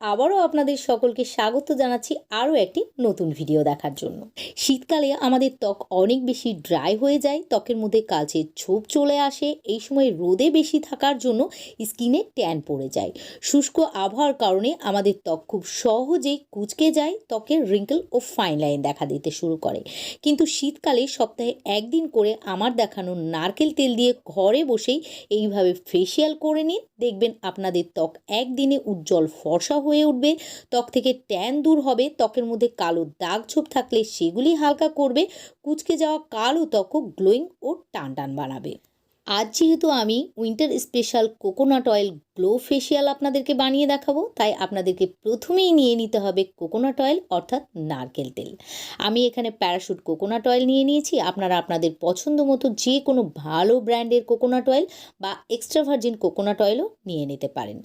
আবারও আপনাদের সকলকে স্বাগত জানাচ্ছি আরও একটি নতুন ভিডিও দেখার জন্য। শীতকালে আমাদের ত্বক অনেক বেশি ড্রাই হয়ে যায়, ত্বকের মধ্যে কালচে ছোপ চলে আসে, এই সময় রোদে বেশি থাকার জন্য স্কিনে ট্যান পড়ে যায়। শুষ্ক আবহাওয়ার কারণে আমাদের ত্বক খুব সহজেই কুচকে যায়, ত্বকের রিঙ্কেল ও ফাইন লাইন দেখা দিতে শুরু করে। কিন্তু শীতকালে সপ্তাহে একদিন করে আমার দেখানো নারকেল তেল দিয়ে ঘরে বসেই এইভাবে ফেসিয়াল করে নিন। দেখবেন আপনাদের ত্বক একদিনে উজ্জ্বল ফর্সা হয়ে উঠবে। ত্বক থেকে ট্যান দূর হবে। ত্বকের মধ্যে কালো দাগ ছোপ থাকলে সেগুলি হালকা করবে। কুচকে যাওয়া কালো ত্বকও গ্লোয়িং ও টান টান বানাবে আজ যেহেতু আমি winter special coconut oil glow facial আপনাদেরকে বানিয়ে দেখাবো। তাই আপনাদেরকে প্রথমেই নিয়ে নিতে হবে কোকোনাট অয়েল অর্থাৎ নারকেল তেল। আমি এখানে প্যারাশুট কোকোনাট অয়েল নিয়ে নিয়েছি। আপনারা আপনাদের পছন্দ মতো যে কোনো ভালো ব্র্যান্ডের কোকোনাট অয়েল বা এক্সট্রা ভার্জিন কোকোনাট অয়েলও নিয়ে নিতে পারেন।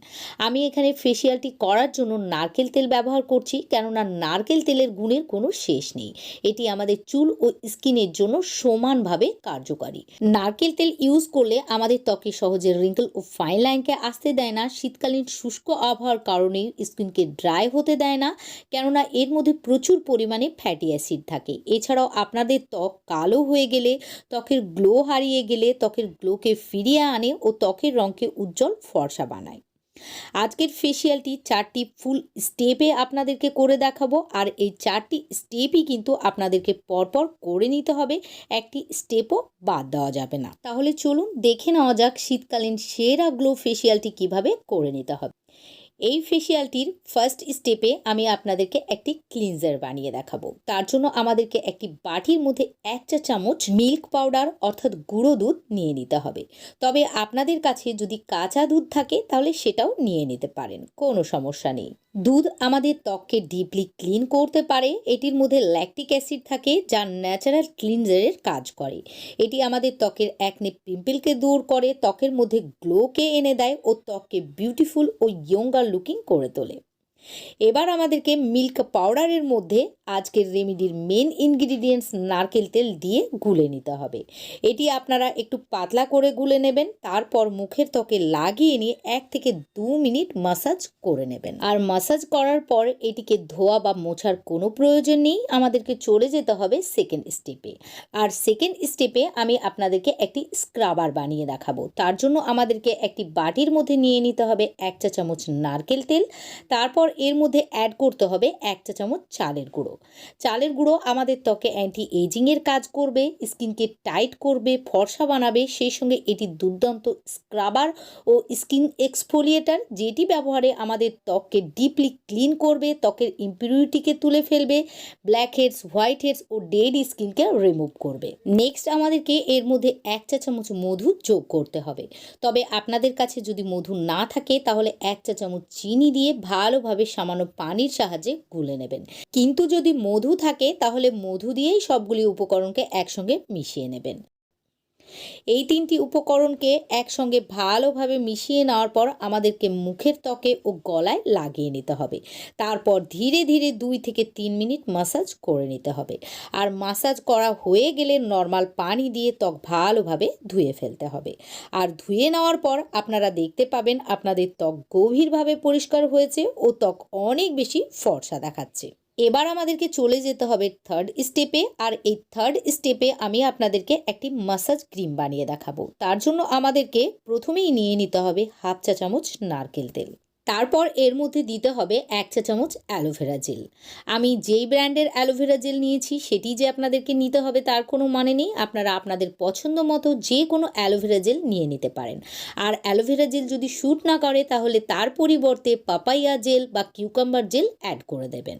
আমি এখানে ফেসিয়ালটি করার জন্য নারকেল তেল ব্যবহার করছি, কেননা নারকেল তেলের গুণের কোনো শেষ নেই। এটি আমাদের চুল ও স্কিনের জন্য সমানভাবে কার্যকারী। নারকেল তেল ইউজ করলে আমাদের ত্বকে সহজে রিঙ্কেল ও ফাইন লাইনকে আসতে দেয় না। শীতকালীন শুষ্ক আবহাওয়ার কারণে স্কিনকে ড্রাই হতে দেয় না, কেননা এর মধ্যে প্রচুর পরিমাণে ফ্যাটি অ্যাসিড থাকে। এছাড়াও আপনাদের ত্বক কালো হয়ে গেলে, ত্বকের গ্লো হারিয়ে গেলে, ত্বকের গ্লোকে ফিরিয়ে আনে ও ত্বকের রঙকে উজ্জ্বল ফর্সা বানায়। আজকের ফেসিয়ালটি চারটি ফুল স্টেপে আপনাদেরকে করে দেখাবো। আর এই চারটি স্টেপই কিন্তু আপনাদেরকে পরপর করে নিতে হবে। একটি স্টেপও বাদ দেওয়া যাবে না। তাহলে চলুন দেখে নেওয়া যাক শীতকালীন সেরা গ্লো ফেসিয়ালটি কীভাবে করে নিতে হবে। এই ফেসিয়ালটির ফার্স্ট স্টেপে আমি আপনাদেরকে একটি ক্লিনজার বানিয়ে দেখাবো। তার জন্য আমাদেরকে একটি বাটির মধ্যে এক চা চামচ মিল্ক পাউডার অর্থাৎ গুঁড়ো দুধ নিয়ে নিতে হবে। তবে আপনাদের কাছে যদি কাঁচা দুধ থাকে তাহলে সেটাও নিয়ে নিতে পারেন, কোনো সমস্যা নেই। দুধ আমাদের ত্বককে ডিপলি ক্লিন করতে পারে। এটির মধ্যে ল্যাকটিক অ্যাসিড থাকে, যা ন্যাচারাল ক্লিনজারের কাজ করে। এটি আমাদের ত্বকের একনে পিম্পলকে দূর করে, ত্বকের মধ্যে গ্লোকে এনে দেয় ও ত্বককে বিউটিফুল ও ইয়ঙ্গার লুকিং করে তোলে। এবার আমাদেরকে মিল্ক পাউডারের মধ্যে আজকের রেমিডির মেন ইনগ্রিডিয়েন্টস নারকেল তেল দিয়ে গুলে নিতে হবে। এটি আপনারা একটু পাতলা করে গুলে নেবেন, তারপর মুখের ত্বকে লাগিয়ে নিয়ে এক থেকে দু মিনিট মাসাজ করে নেবেন। আর মাসাজ করার পর এটিকে ধোয়া বা মোছার কোনো প্রয়োজন নেই, আমাদেরকে চলে যেতে হবে সেকেন্ড স্টেপে আর সেকেন্ড স্টেপে আমি আপনাদেরকে একটি স্ক্রাবার বানিয়ে দেখাবো। তার জন্য আমাদেরকে একটি বাটির মধ্যে নিয়ে নিতে হবে এক চা চামচ নারকেল তেল, তারপর এর মধ্যে অ্যাড করতে হবে এক চা চামচ চালের গুঁড়ো। চালের গুঁড়ো আমাদের ত্বকে অ্যান্টি এজিংয়ের কাজ করবে স্কিনকে টাইট করবে, ফর্সা বানাবে, সেই সঙ্গে এটি দুর্দান্ত স্ক্রাবার ও স্কিন এক্সফোলিয়েটার যেটি ব্যবহারে আমাদের ত্বককে ডিপলি ক্লিন করবে, ত্বকের ইম্পিউরিটিকে তুলে ফেলবে ব্ল্যাক হেডস হোয়াইট হেডস ও ডেড স্কিনকে রিমুভ করবে। নেক্সট আমাদেরকে এর মধ্যে এক চা চামচ মধু যোগ করতে হবে। তবে আপনাদের কাছে যদি মধু না থাকে, তাহলে এক চা চামচ চিনি দিয়ে ভালোভাবে সামান্য পানির সাহায্যে গুলে নেবেন। কিন্তু যদি মধু থাকে, তাহলে মধু দিয়েই সবগুলি উপকরণকে একসঙ্গে মিশিয়ে নেবেন। এই তিনটি উপকরণকে একসঙ্গে ভালোভাবে মিশিয়ে নেওয়ার পর আমাদেরকে মুখের ত্বকে ও গলায় লাগিয়ে নিতে হবে। তারপর ধীরে ধীরে দুই থেকে তিন মিনিট মাসাজ করে নিতে হবে। আর মাসাজ করা হয়ে গেলে নর্মাল পানি দিয়ে ত্বক ভালোভাবে ধুয়ে ফেলতে হবে। আর ধুয়ে নেওয়ার পর আপনারা দেখতে পাবেন আপনাদের ত্বক গভীরভাবে পরিষ্কার হয়েছে ও ত্বক অনেক বেশি ফর্সা দেখাচ্ছে। এবার আমাদেরকে চলে যেতে হবে থার্ড স্টেপে আর এই থার্ড স্টেপে আমি আপনাদেরকে একটি মাসাজ ক্রিম বানিয়ে দেখাবো। তার জন্য আমাদেরকে প্রথমেই নিয়ে নিতে হবে হাফ চা চামচ নারকেল তেল। তারপর এর মধ্যে দিতে হবে এক চা চামচ অ্যালোভেরা জেল আমি যেই ব্র্যান্ডের অ্যালোভেরা জেল নিয়েছি, সেটি যে আপনাদেরকে নিতে হবে তার কোনো মানে নেই। আপনারা আপনাদের পছন্দ মতো যে কোনো অ্যালোভেরা জেল নিয়ে নিতে পারেন। আর অ্যালোভেরা জেল যদি শ্যুট না করে, তাহলে তার পরিবর্তে পাপাইয়া জেল বা কিউকাম্বার জেল অ্যাড করে দেবেন।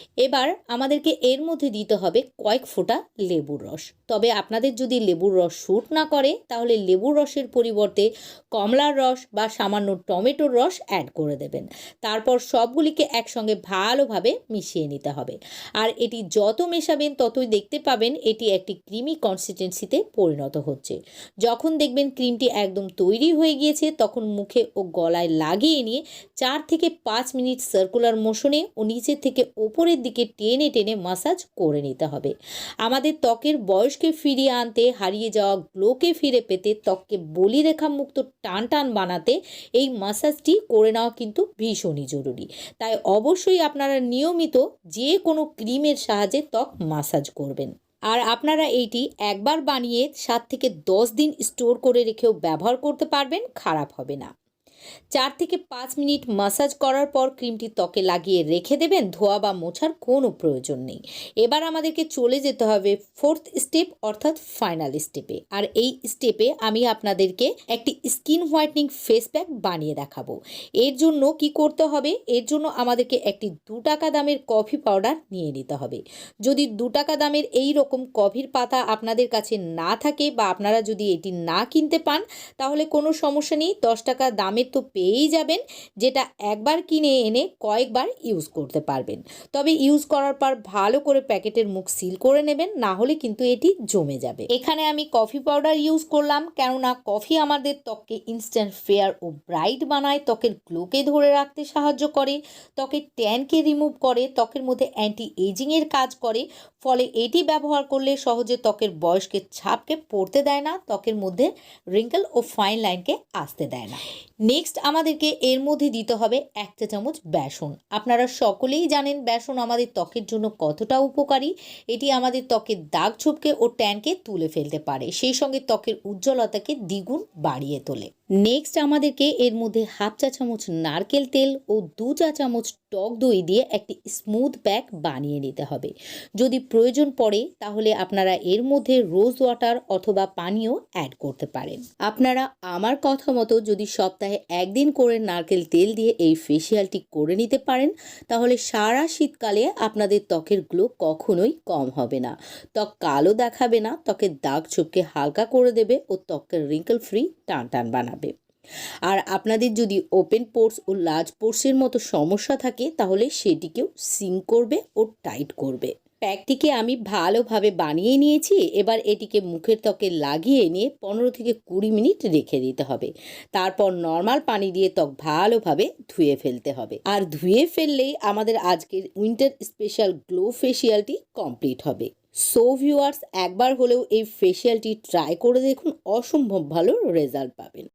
এবার আমাদেরকে এর মধ্যে দিতে হবে কয়েক ফোঁটা লেবুর রস। তবে আপনাদের যদি লেবুর রস শ্যুট না করে, তাহলে লেবুর রসের পরিবর্তে কমলার রস বা সামান্য টমেটোর রস অ্যাড করে দেবেন। তারপর সবগুলিকে একসঙ্গে ভালোভাবে মিশিয়ে নিতে হবে। আর এটি যত মেশাবেন, ততই দেখতে পাবেন এটি একটি ক্রিমি কনসিস্টেন্সিতে পরিণত হচ্ছে। যখন দেখবেন ক্রিমটি একদম তৈরি হয়ে গিয়েছে, তখন মুখে ও গলায় লাগিয়ে নিয়ে চার থেকে পাঁচ মিনিট সার্কুলার মোশনে ও নিচের থেকে ওপরের দিকে টেনে টেনে মাসাজ করে নিতে হবে। আমাদের ত্বকের বয়সকে ফিরিয়ে আনতে, হারিয়ে যাওয়া গ্লোকে ফিরে পেতে, ত্বককে বলিরেখা মুক্ত টান টান বানাতে এই মাসাজটি করে নেওয়া কিন্তু ভীষণই জরুরি। তাই অবশ্যই আপনারা নিয়মিত যে কোনো ক্রিমের সাহায্যে ত্বক মাসাজ করবেন। আর আপনারা এইটি একবার বানিয়ে সাত থেকে দশ দিন স্টোর করে রেখেও ব্যবহার করতে পারবেন, খারাপ হবে না। চার থেকে পাঁচ মিনিট মাসাজ করার পর ক্রিমটি ত্বকে লাগিয়ে রেখে দেবেন, ধোয়া বা মোছার কোনো প্রয়োজন নেই। এবার আমাদেরকে চলে যেতে হবে ফোর্থ স্টেপ, অর্থাৎ ফাইনাল স্টেপে। আর এই স্টেপে আমি আপনাদেরকে একটি স্কিন হোয়াইটনিং ফেস প্যাক বানিয়ে দেখাবো। এর জন্য কি করতে হবে? এর জন্য আমাদেরকে একটি দু টাকা দামের কফি পাউডার নিয়ে নিতে হবে। যদি দু টাকা দামের এই রকম কফির পাতা আপনাদের কাছে না থাকে বা আপনারা যদি এটি না কিনতে পান, তাহলে কোনো সমস্যা নেই। দশ টাকা দামের তো পেয়েই যাবেন, যেটা একবার কিনে এনে কয়েকবার ইউজ করতে পারবেন। তবে ইউজ করার পর ভালো করে প্যাকেটের মুখ সিল করে নেবেন, না হলে কিন্তু এটি জমে যাবে। এখানে আমি কফি পাউডার ইউজ করলাম, কেননা কফি আমাদের ত্বককে ইনস্ট্যান্ট ফেয়ার ও ব্রাইট বানায়, ত্বকের গ্লোকে ধরে রাখতে সাহায্য করে ত্বকের ট্যানকে রিমুভ করে, ত্বকের মধ্যে অ্যান্টি এজিংয়ের কাজ করে, ফলে এটি ব্যবহার করলে সহজে ত্বকের বয়সকে, ছাপকে পড়তে দেয় না, ত্বকের মধ্যে রিঙ্কেল ও ফাইন লাইনকে আসতে দেয় না। নেক্সট আমাদেরকে এর মধ্যে দিতে হবে এক চা চামচ বেসন। আপনারা সকলেই জানেন বেসন আমাদের ত্বকের জন্য কতটা উপকারী। এটি আমাদের ত্বকের দাগ ছোপকে ও ট্যানকে তুলে ফেলতে পারে। সেই সঙ্গে ত্বকের উজ্জ্বলতাকে দ্বিগুণ বাড়িয়ে তোলে। নেক্সট আমাদেরকে এর মধ্যে হাফ চা চামচ নারকেল তেল ও দু চা চামচ টক দই দিয়ে একটি স্মুথ ব্যাগ বানিয়ে নিতে হবে। যদি প্রয়োজন পড়ে, তাহলে আপনারা এর মধ্যে রোজ ওয়াটার অথবা পানীয় অ্যাড করতে পারেন। আপনারা আমার কথা মতো যদি সপ্তাহে একদিন করে নারকেল তেল দিয়ে এই ফেসিয়ালটি করে নিতে পারেন, তাহলে সারা শীতকালে আপনাদের ত্বকের গ্লো কখনোই কম হবে না। ত্বক কালো দেখাবে না, ত্বকের দাগ ছোপকে হালকা করে দেবে ও ত্বকের রিঙ্কল ফ্রি টান টান বানাবে। আর আপনাদের যদি ওপেন পোর্স ও লার্জ পোর্সের মতো সমস্যা থাকে, তাহলে সেটিকেও সিং করবে ও টাইট করবে। প্যাকটিকে আমি ভালোভাবে বানিয়ে নিয়েছি। এবার এটিকে মুখের ত্বকে লাগিয়ে নিয়ে পনেরো থেকে কুড়ি মিনিট রেখে দিতে হবে। তারপর নর্মাল পানি দিয়ে ত্বক ভালোভাবে ধুয়ে ফেলতে হবে। আর ধুয়ে ফেললেই আমাদের আজকের উইন্টার স্পেশাল গ্লো ফেসিয়ালটি কমপ্লিট হবে। সো ভিউয়ার্স, একবার হলেও এই ফেসিয়ালটি ট্রাই করে দেখুন। অসম্ভব ভালো রেজাল্ট পাবেন।